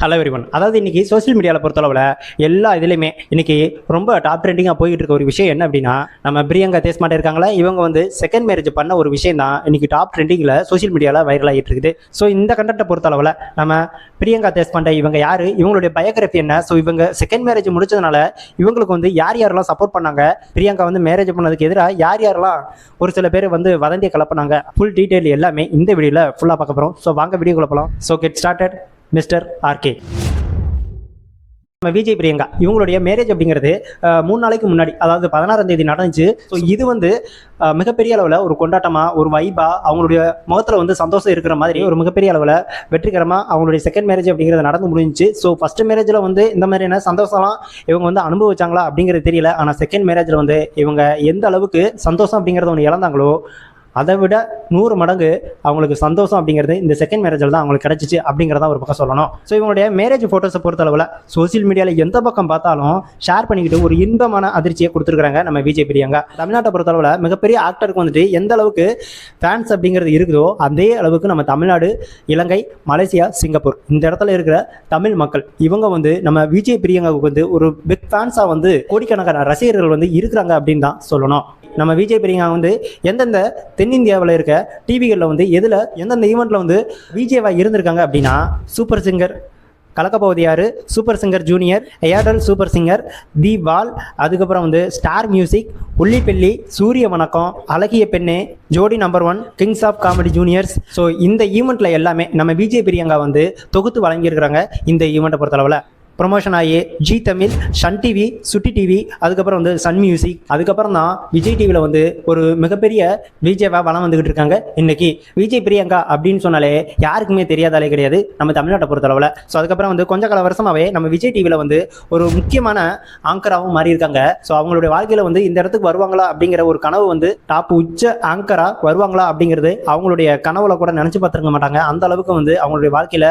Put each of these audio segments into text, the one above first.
Hello everyone அதாவது இன்னைக்கு social மீடியாவில் பொறுத்தளவில் எல்லா இதுலையுமே இன்னைக்கு ரொம்ப டாப் ட்ரெண்டிங்காக போயிட்டு இருக்க ஒரு விஷயம் என்ன அப்படின்னா நம்ம பிரியங்கா தேஸ்மாட்டே இருக்காங்களா இவங்க வந்து செகண்ட் மேரேஜ் பண்ண ஒரு விஷயம் தான் இன்னைக்கு டாப் ட்ரெண்டிங்கில் சோஷியல் மீடியாவில் வைரல் ஆகிட்டு இருக்குது. ஸோ இந்த கண்டெக்டை பொறுத்தளவில் நம்ம பிரியங்கா தேஸ்பாண்டே இவங்க யார் இவங்களுடைய பயோகிராஃபி என்ன? ஸோ இவங்க செகண்ட் மேரேஜ் முடிச்சதுனால இவங்களுக்கு வந்து யார் யாரெல்லாம் சப்போர்ட் பண்ணாங்க? பிரியங்கா வந்து மேரேஜ் பண்ணதுக்கு எதிராக யார் யாரெல்லாம் ஒரு சில பேர் வந்து வதந்தியை கலப்பினாங்க? ஃபுல் டீட்டெயில் எல்லாமே இந்த வீடியோவில் ஃபுல்லாக பார்க்க போகிறோம் ஸோ வாங்க வீடியோ போகலாம் so get started mister RK நம்ம விஜய் பிரியங்கா இவங்களுடைய மேரேஜ் அப்படிங்கிறது மூணு நாளைக்கு முன்னாடி அதாவது பதினாறாம் தேதி நடந்துச்சு. ஸோ இது வந்து மிகப்பெரிய அளவில் ஒரு கொண்டாட்டமாக ஒரு வைபா அவங்களுடைய முகத்தில் வந்து சந்தோஷம் இருக்கிற மாதிரி ஒரு மிகப்பெரிய அளவில் வெற்றிகரமாக அவங்களுடைய செகண்ட் மேரேஜ் அப்படிங்கிறது நடந்து முடிஞ்சிச்சு. ஸோ ஃபஸ்ட் மேரேஜில் வந்து இந்த மாதிரியான சந்தோஷம்லாம் இவங்க வந்து அனுபவிச்சாங்களா அப்படிங்கிறது தெரியல. ஆனால் செகண்ட் மேரேஜில் வந்து இவங்க எந்த அளவுக்கு சந்தோஷம் அப்படிங்கிறத ஒன்று இழந்தாங்களோ அதை விட நூறு மடங்கு அவங்களுக்கு சந்தோஷம் அப்படிங்கிறது இந்த செகண்ட் மேரேஜில் தான் அவங்களுக்கு கிடச்சிச்சு அப்படிங்கிறத ஒரு பக்கம் சொல்லணும். ஸோ இவங்களுடைய மேரேஜ் ஃபோட்டோஸை பொறுத்தளவில் சோஷியல் மீடியாவில் எந்த பக்கம் பார்த்தாலும் ஷேர் பண்ணிக்கிட்டு ஒரு இன்பமான அதிர்ச்சியை கொடுத்துருக்காங்க நம்ம விஜய் பிரியங்கா தமிழ்நாட்டை பொறுத்தளவில் மிகப்பெரிய ஆக்டருக்கு வந்துட்டு எந்த அளவுக்கு ஃபேன்ஸ் அப்படிங்கிறது இருக்குதோ அதே அளவுக்கு நம்ம தமிழ்நாடு இலங்கை மலேசியா சிங்கப்பூர் இந்த இடத்துல இருக்கிற தமிழ் மக்கள் இவங்க வந்து நம்ம விஜய் பிரியங்காவுக்கு வந்து ஒரு பிக் ஃபேன்ஸாக வந்து கோடிக்கணக்கான ரசிகர்கள் வந்து இருக்கிறாங்க அப்படின்னு தான் சொல்லணும். நம்ம விஜய் பிரியங்கா வந்து எந்தெந்த தென்னிந்தியாவில் இருக்க டிவிகளில் வந்து எதில் எந்தெந்த ஈவெண்ட்டில் வந்து விஜேவா இருந்திருக்காங்க அப்படின்னா super singer கலக்கப்போவது super singer junior Airtel super singer the wall அதுக்கப்புறம் வந்து ஸ்டார் மியூசிக் உள்ளிப்பெல்லி சூரிய வணக்கம் அழகிய பெண்ணே Jodi number one kings of comedy juniors so இந்த ஈவெண்ட்டில் எல்லாமே நம்ம பிஜே பிரியங்கா வந்து தொகுத்து வழங்கியிருக்கிறாங்க இந்த ஈவெண்ட்டை பொறுத்தளவில். ப்ரொமோஷன் ஆகி Zee Tamil Sun TV Chutti TV அதுக்கப்புறம் வந்து சன் மியூசிக் அதுக்கப்புறம் தான் விஜய் டிவியில் வந்து ஒரு மிகப்பெரிய விஜேவா வளம் வந்துகிட்டு இருக்காங்க இன்னைக்கு. விஜய் பிரியங்கா அப்படின்னு சொன்னாலே யாருக்குமே தெரியாதாலே கிடையாது. நம்ம தமிழ்நாட்டை பொறுத்தளவில். ஸோ அதுக்கப்புறம் வந்து கொஞ்ச கால வருஷமாகவே நம்ம விஜய் டிவியில் வந்து ஒரு முக்கியமான ஆங்கராகவும் மாறி இருக்காங்க ஸோ அவங்களுடைய வாழ்க்கையில் வந்து இந்த இடத்துக்கு வருவாங்களா அப்படிங்கிற ஒரு கனவு வந்து டாப் உச்ச ஆங்கராக வருவாங்களா அப்படிங்கிறது அவங்களுடைய கனவுல கூட நினச்சி பார்த்துருக்க மாட்டாங்க. அந்த அளவுக்கு வந்து அவங்களுடைய வாழ்க்கையில்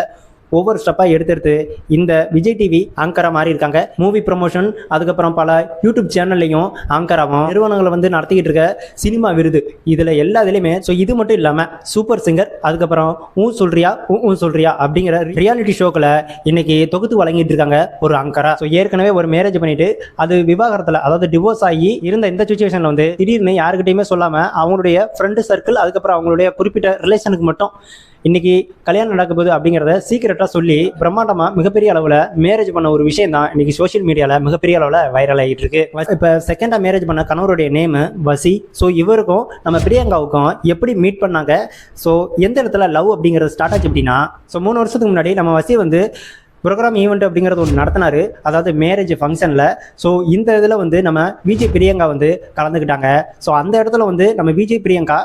ஒவ்வொரு ஸ்டெப்பாக எடுத்து எடுத்து இந்த விஜய் டிவி ஆங்கராக மாறி இருக்காங்க மூவி ப்ரமோஷன் அதுக்கப்புறம் பல யூடியூப் சேனல்லையும் ஆங்கராகவும் நிறுவனங்களை வந்து நடத்திக்கிட்டு இருக்க சினிமா விருது. இதில் எல்லா இதுலையுமே ஸோ இது மட்டும் இல்லாமல் சூப்பர் சிங்கர் அதுக்கப்புறம் ஊ சொல்றியா ஊ ஊ சொல்றியா அப்படிங்கிற ரியாலிட்டி ஷோக்களை இன்னைக்கு தொகுத்து வழங்கிட்டு இருக்காங்க ஒரு ஆங்கரா ஸோ ஏற்கனவே ஒரு மேரேஜ் பண்ணிட்டு அது விவாகரத்தில் அதாவது டிவோர்ஸ் ஆகி இருந்த இந்த சுச்சுவேஷனில் வந்து திடீர்னு யாருக்கிட்டையுமே சொல்லாமல் அவங்களுடைய ஃப்ரெண்டு சர்க்கிள் அதுக்கப்புறம் அவங்களுடைய குறிப்பிட்ட ரிலேஷனுக்கு மட்டும் இன்னைக்கு கல்யாணம் நடக்க போகுது அப்படிங்கிறத சீக்கிரட்டாக சொல்லி பிரம்மாண்டமாக மிகப்பெரிய அளவில் மேரேஜ் பண்ண ஒரு விஷயம் தான் இன்னைக்கு சோஷியல் மீடியாவில் மிகப்பெரிய அளவில் வைரல் ஆகிட்டு இருக்கு. இப்போ செகண்டாக மேரேஜ் பண்ண கணவருடைய நேமு வசி. ஸோ இவருக்கும் நம்ம பிரியங்காவுக்கும் எப்படி மீட் பண்ணாங்க? ஸோ எந்த இடத்துல லவ் அப்படிங்கிறது ஸ்டார்ட் ஆச்சு அப்படின்னா ஸோ மூணு வருஷத்துக்கு முன்னாடி நம்ம வசி வந்து ப்ரோக்ராம் ஈவெண்ட் அப்படிங்கிறது ஒன்று நடத்தினாரு. அதாவது மேரேஜ் ஃபங்க்ஷனில் ஸோ இந்த இதில் வந்து நம்ம விஜய் பிரியங்கா வந்து கலந்துக்கிட்டாங்க. ஸோ அந்த இடத்துல வந்து நம்ம விஜய் பிரியங்கா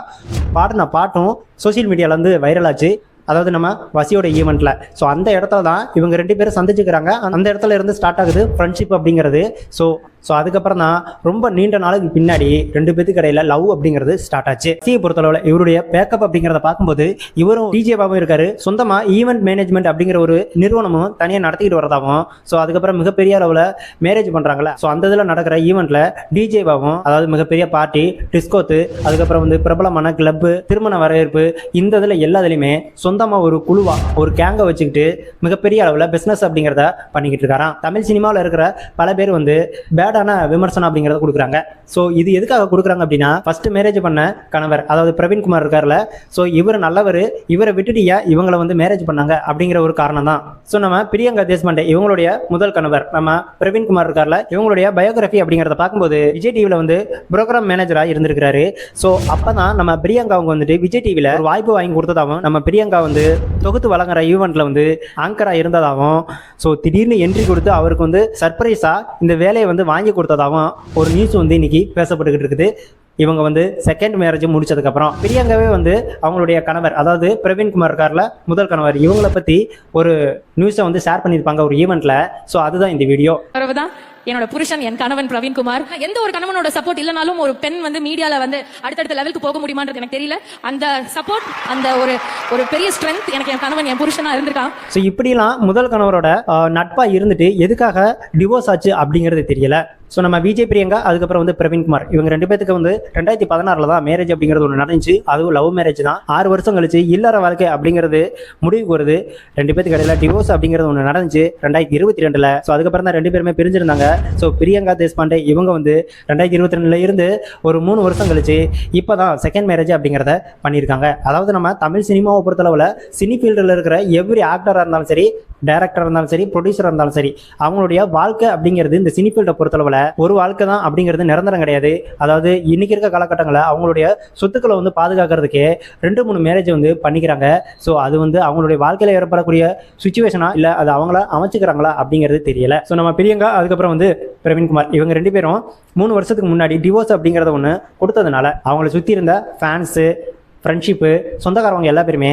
பாடின பாட்டும் சோஷியல் மீடியாவில் வந்து வைரல் ஆச்சு. அதாவது நம்ம வசியோட ஈவெண்ட்டில் ஸோ அந்த இடத்துல தான் இவங்க ரெண்டு பேரும் சந்திச்சுக்கிறாங்க. அந்த இடத்துல இருந்து ஸ்டார்ட் ஆகுது ஃப்ரெண்ட்ஷிப் அப்படிங்கிறது. ஸோ ஸோ அதுக்கப்புறம் தான் ரொம்ப நீண்ட நாளுக்கு பின்னாடி ரெண்டு பேத்துக்கு இடையில லவ் அப்படிங்கிறது ஸ்டார்ட் ஆச்சு. வசியை பொறுத்தளவில் இவருடைய பேக்கப் அப்படிங்கிறத பார்க்கும்போது இவரும் டிஜேவாகவும் இருக்காரு. சொந்தமாக ஈவெண்ட் மேனேஜ்மெண்ட் அப்படிங்கிற ஒரு நிறுவனமும் தனியாக நடத்திக்கிட்டு வரதாகவும் ஸோ அதுக்கப்புறம் மிகப்பெரிய அளவில் மேரேஜ் பண்ணுறாங்களே ஸோ அந்த இதில் நடக்கிற ஈவெண்ட்டில் டிஜேவாகவும் அதாவது மிகப்பெரிய பார்ட்டி டிஸ்கோத்து அதுக்கப்புறம் வந்து பிரபலமான கிளப்பு திருமண வரவேற்பு இந்த இதில் எல்லா இதுலையுமே சொந்தமாக ஒரு குழுவாக ஒரு கேங்கை வச்சுக்கிட்டு மிகப்பெரிய அளவில் பிஸ்னஸ் அப்படிங்கிறத பண்ணிக்கிட்டு இருக்காராம். தமிழ் சினிமாவில் இருக்கிற பல பேர் வந்து பேட் பேடான விமர்சனம் அப்படிங்கிறத கொடுக்குறாங்க. ஸோ இது எதுக்காக கொடுக்குறாங்க அப்படின்னா ஃபர்ஸ்ட் மேரேஜ் பண்ண கணவர் அதாவது பிரவீன்குமார் இருக்கார்ல ஸோ இவர் நல்லவர் இவரை விட்டுட்டு ஏன் இவங்களை வந்து மேரேஜ் பண்ணாங்க அப்படிங்கிற ஒரு காரணம் தான். ஸோ நம்ம பிரியங்கா தேஷ்பாண்டே இவங்களுடைய முதல் கணவர் நம்ம பிரவீன்குமார் இருக்கார்ல இவங்களுடைய பயோகிராஃபி அப்படிங்கிறத பார்க்கும்போது விஜய் டிவியில் வந்து ப்ரோக்ராம் மேனேஜராக இருந்திருக்கிறாரு. ஸோ அப்போ தான் நம்ம பிரியங்கா அவங்க வந்துட்டு விஜய் டிவியில் ஒரு வாய்ப்பு வாங்கி கொடுத்ததாகவும் நம்ம பிரியங்கா வந்து தொகுத்து வழங்குற ஈவெண்ட்டில் வந்து ஆங்கராக இருந்ததாகவும் ஸோ திடீர்னு என்ட்ரி கொடுத்து அவருக்கு வந்து சர்ப்ரைஸாக இந்த வேலையை வந்து வாங்கி கொடுத்ததாகவும் ஒரு நியூஸ் வந்து இன்னைக்கு பேசப்பட்டுக்கிட்டு இருக்குது. இவங்க வந்து செகண்ட் மேரேஜ் முடிச்சதுக்கப்புறம் பிரியங்காவே வந்து அவங்களுடைய கணவர் அதாவது பிரவீன்குமார் இருக்கார்ல முதல் கணவர் இவங்கள பற்றி ஒரு நியூஸை வந்து ஷேர் பண்ணியிருப்பாங்க ஒரு ஈவெண்ட்டில் ஸோ அதுதான் இந்த வீடியோ தான் என்னோட புருஷன் என் கணவன் பிரவீன்குமார் எந்த ஒரு கணவனோட சப்போர்ட் இல்லனாலும் ஒரு பெண் வந்து மீடியால வந்து அடுத்தடுத்த லெவலுக்கு போக முடியுமான்றது எனக்கு தெரியல. அந்த சப்போர்ட் அந்த ஒரு ஒரு பெரிய ஸ்ட்ரென்த் எனக்கு என் கணவன் என் புருஷனா இருந்திருக்கான். ஸோ இப்படிலாம் முதல் கணவரோட நட்பாக இருந்துட்டு எதுக்காக டிவோர்ஸ் ஆச்சு அப்படிங்கிறது தெரியல. ஸோ நம்ம விஜய் பிரியங்கா அதுக்கப்புறம் வந்து பிரவீன்குமார் இவங்க ரெண்டு பேத்துக்கு வந்து ரெண்டாயிரத்தி பதினாறில் தான் மேரேஜ் அப்படிங்கிறது ஒன்று நடந்துச்சு. அதுவும் லவ் மேரேஜ் தான். ஆறு வருஷம் கழிச்சு இல்லற வாழ்க்கை அப்படிங்கிறது முடிவுக்கு வருது. ரெண்டு பேத்துக்கு இடையில டிவோர்ஸ் அப்படிங்கிறது ஒன்று நடந்துச்சு ரெண்டாயிரத்தி இருபத்தி ரெண்டில் ஸோ அதுக்கப்புறம் தான் ரெண்டு பேருமே பிரிஞ்சிருந்தாங்க. ஸோ பிரியங்கா தேஷ்பாண்டே இவங்க வந்து ரெண்டாயிரத்தி இருபத்தி ரெண்டில் இருந்து ஒரு மூணு வருஷம் கழிச்சு இப்போ தான் செகண்ட் மேரேஜ் அப்படிங்கிறத பண்ணியிருக்காங்க. அதாவது நம்ம தமிழ் சினிமாவை பொறுத்தளவில் சினி ஃபீல்டில் இருக்கிற எவ்ரி ஆக்டராக இருந்தாலும் சரி டேரக்டராக இருந்தாலும் சரி ப்ரொடியூசராக இருந்தாலும் சரி அவங்களுடைய வாழ்க்கை அப்படிங்கிறது இந்த சினி ஃபீல்டை பொறுத்தளவில் ஒரு வாழ்க்கை தான் அப்படிங்கிறது நிரந்தரம் கிடையாது. அதாவது இன்னைக்கு இருக்க காலகட்டங்களில் அவங்களுடைய சொத்துக்களை வந்து பாதுகாக்கிறதுக்கே ரெண்டு மூணு மேரேஜ் வந்து பண்ணிக்கிறாங்க. ஸோ அது வந்து அவங்களுடைய வாழ்க்கையில் ஏற்படக்கூடிய சுச்சுவேஷனா இல்லை அது அவங்கள அமைச்சுக்கிறாங்களா? அப்படிங்கிறது தெரியல. ஸோ நம்ம பிரியங்கா அதுக்கப்புறம் வந்து பிரவீன்குமார். இவங்க ரெண்டு பேரும் மூணு வருஷத்துக்கு முன்னாடி டிவோர்ஸ் அப்படிங்கிறத ஒன்று கொடுத்ததுனால அவங்கள சுற்றி இருந்த ஃபேன்ஸு ஃப்ரெண்ட்ஷிப்பு சொந்தக்காரவங்க எல்லா பேருமே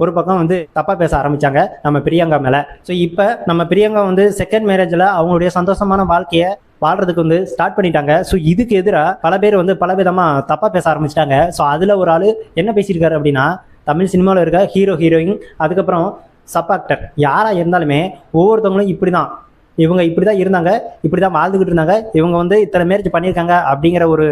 ஒரு பக்கம் வந்து தப்பாக பேச ஆரம்பித்தாங்க நம்ம பிரியங்கா மேலே. ஸோ இப்போ நம்ம பிரியங்கா வந்து செகண்ட் மேரேஜில் அவங்களுடைய சந்தோஷமான வாழ்க்கையை வாழ்றதுக்கு வந்து ஸ்டார்ட் பண்ணிட்டாங்க. ஸோ இதுக்கு எதிராக பல பேர் வந்து பல விதமாக தப்பாக பேச ஆரம்பிச்சிட்டாங்க. ஸோ அதில் ஒரு ஆள் என்ன பேசியிருக்காரு அப்படின்னா தமிழ் சினிமாவில் இருக்க ஹீரோ ஹீரோயின் அதுக்கப்புறம் சப் ஆக்டர் யாராக இருந்தாலுமே ஒவ்வொருத்தவங்களும் இப்படி தான் இவங்க இப்படி தான் இருந்தாங்க இப்படி தான் வாழ்ந்துக்கிட்டு இருந்தாங்க இவங்க வந்து இத்தனை மேரேஜ் பண்ணியிருக்காங்க அப்படிங்கிற ஒரு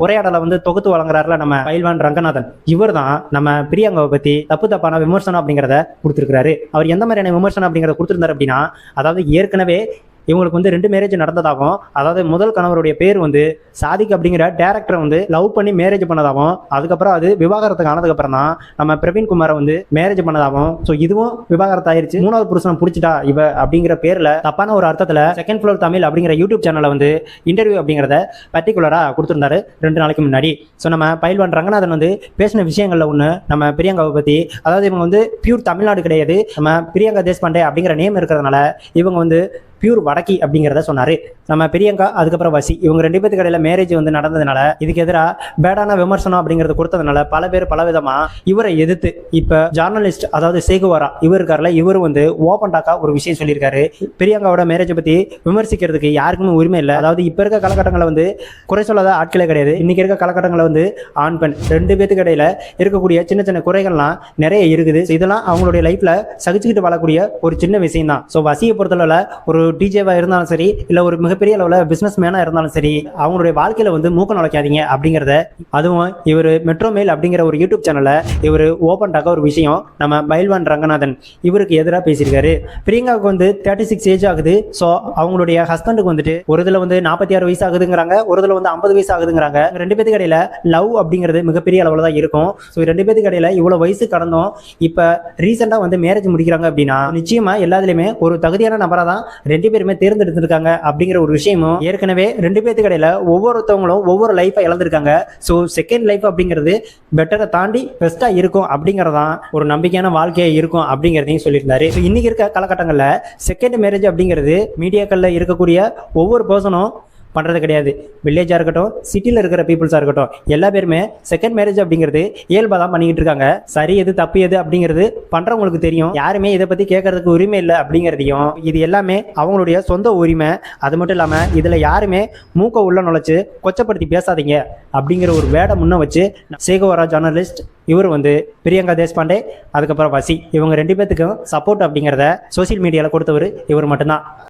உரையாடலை வந்து தொகுத்து வழங்குறாருல நம்ம பயில்வான் ரங்கநாதன். இவர் தான் நம்ம பிரியங்காவை பற்றி தப்பு தப்பான விமர்சனம் அப்படிங்கிறத கொடுத்துருக்காரு அவர் எந்த மாதிரியான விமர்சனம் அப்படிங்கிறத கொடுத்துருந்தாரு அப்படின்னா அதாவது ஏற்கனவே இவங்களுக்கு வந்து ரெண்டு மேரேஜ் நடந்ததாகவும் அதாவது முதல் கணவருடைய பேர் வந்து சாதிக் அப்படிங்கிற டேரக்டரை வந்து லவ் பண்ணி மேரேஜ் பண்ணதாகவும் அதுக்கப்புறம் அது விவாகரத்துக்கு ஆனதுக்கப்புறம் தான் நம்ம பிரவீன் குமாரை வந்து மேரேஜ் பண்ணதாகவும் ஸோ இதுவும் விவாகரத்து ஆயிருச்சு மூணாவது புருஷனை பிடிச்சிட்டா இவ அப்படிங்கிற பேரில் தப்பான ஒரு அர்த்தத்தில் செகண்ட் ஃப்ளோர் தமிழ் அப்படிங்கிற யூடியூப் சேனலில் வந்து இன்டர்வியூ அப்படிங்கிறத பர்டிகுலராக கொடுத்துருந்தாரு ரெண்டு நாளைக்கு முன்னாடி. ஸோ நம்ம பயில்வான் ரங்கநாதன் வந்து பேசின விஷயங்களில் ஒன்று நம்ம பிரியங்காவை பற்றி அதாவது இவங்க வந்து பியூர் தமிழ்நாடு கிடையாது நம்ம பிரியங்கா தேஷ்பாண்டே அப்படிங்கிற நேம் இருக்கிறதுனால இவங்க வந்து பியூர் வடக்கி அப்படிங்கிறத சொன்னார். நம்ம பிரியங்கா அதுக்கப்புறம் வசி இவங்க ரெண்டு பேத்துக்கு இடையில மேரேஜ் வந்து நடந்ததுனால இதுக்கு எதிராக பேடான விமர்சனம் அப்படிங்கிறத கொடுத்ததுனால பல பேர் பல விதமாக இவரை எதிர்த்து இப்போ ஜேர்னலிஸ்ட் அதாவது சேகுவாரா இவர் இருக்கார்ல இவர் வந்து ஓப்பன் டாக்கா ஒரு விஷயம் சொல்லியிருக்காரு. பிரியங்காவோட மேரேஜை பற்றி விமர்சிக்கிறதுக்கு யாருக்குமே உரிமை இல்லை. அதாவது இப்போ இருக்க காலகட்டங்களில் வந்து குறை சொல்லாத ஆட்களே கிடையாது. இன்னைக்கு இருக்க காலகட்டங்களில் வந்து ஆண் பெண் ரெண்டு பேத்துக்கு இடையில இருக்கக்கூடிய சின்ன சின்ன குறைகள்லாம் நிறைய இருக்குது. இதெல்லாம் அவங்களுடைய லைஃப்ல சகிச்சுக்கிட்டு வாழக்கூடிய ஒரு சின்ன விஷயம் தான் ஸோ வசியை பொறுத்தளவில் ஒரு டிஜேவாக இருந்தாலும் சரி இல்லை ஒரு மிகப்பெரிய அளவில் பிஸ்னஸ் மேனாக இருந்தாலும் சரி அவங்களுடைய வாழ்க்கையில் வந்து மூக்க நுழைக்காதீங்க அப்படிங்கிறத அதுவும் இவர் மெட்ரோ மெயில் அப்படிங்கிற ஒரு யூடியூப் சேனலில் இவர் ஓப்பன் டாக்க ஒரு விஷயம் நம்ம பைல்வான் ரங்கநாதன் இவருக்கு எதிராக பேசியிருக்காரு. பிரியங்காவுக்கு வந்து தேர்ட்டி சிக்ஸ் ஏஜ் ஆகுது. ஸோ அவங்களுடைய ஹஸ்பண்டுக்கு வந்துட்டு ஒரு இதில் வந்து நாற்பத்தி ஆறு வயசு ஆகுதுங்கிறாங்க ஒரு இதில் வந்து ஐம்பது வயசு ஆகுதுங்கிறாங்க. ரெண்டு பேத்துக்கு இடையில லவ் அப்படிங்கிறது மிகப்பெரிய அளவில் தான் இருக்கும். ஸோ ரெண்டு பேத்துக்கு இடையில இவ்வளோ வயசு கடந்தோம் இப்போ ரீசெண்டாக வந்து மேரேஜ் முடிக்கிறாங்க அப்படின்னா நிச்சயமாக எல்லாத்துலேயுமே ஒரு தகுதியான நபராக தான் ரெண்டு பேருமே தேர்ந்தெடுத்திருக்காங்க அப்படிங்கிற ஒரு விஷயமும் ஏற்கனவே ரெண்டு பேத்துக்கு இடையில ஒவ்வொருத்தவங்களும் ஒவ்வொரு லைஃப்பை இழந்திருக்காங்க. ஸோ செகண்ட் லைஃப் அப்படிங்கிறது பெட்டரை தாண்டி பெஸ்ட்டாக இருக்கும் அப்படிங்கிறதான் ஒரு நம்பிக்கையான வாழ்க்கையாக இருக்கும் அப்படிங்கிறதையும் சொல்லியிருந்தாரு. ஸோ இன்னைக்கு இருக்க காலகட்டங்களில் செகண்ட் மேரேஜ் அப்படிங்கிறது மீடியாக்களில் இருக்கக்கூடிய ஒவ்வொரு பர்சனும் பண்ணுறது கிடையாது. வில்லேஜாக இருக்கட்டும் சிட்டியில் இருக்கிற பீப்புள்ஸாக இருக்கட்டும் எல்லா பேருமே செகண்ட் மேரேஜ் அப்படிங்கிறது இயல்பாக தான் பண்ணிக்கிட்டு இருக்காங்க. சரி எது தப்பு எது அப்படிங்கிறது பண்ணுறவங்களுக்கு தெரியும். யாருமே இதை பற்றி கேட்கறதுக்கு உரிமை இல்லை அப்படிங்கிறதையும் இது எல்லாமே அவங்களுடைய சொந்த உரிமை. அது மட்டும் இல்லாமல் இதில் யாருமே மூக்க உள்ள நுழைச்சு கொச்சப்படுத்தி பேசாதீங்க அப்படிங்கிற ஒரு வேடை முன்ன வச்சு சேகோவரா ஜர்னலிஸ்ட் இவர் வந்து பிரியங்கா தேஷ்பாண்டே அதுக்கப்புறம் வசி. இவங்க ரெண்டு பேத்துக்கும் சப்போர்ட் அப்படிங்கிறத சோஷியல் மீடியாவில் கொடுத்தவர் இவர் மட்டும்தான்.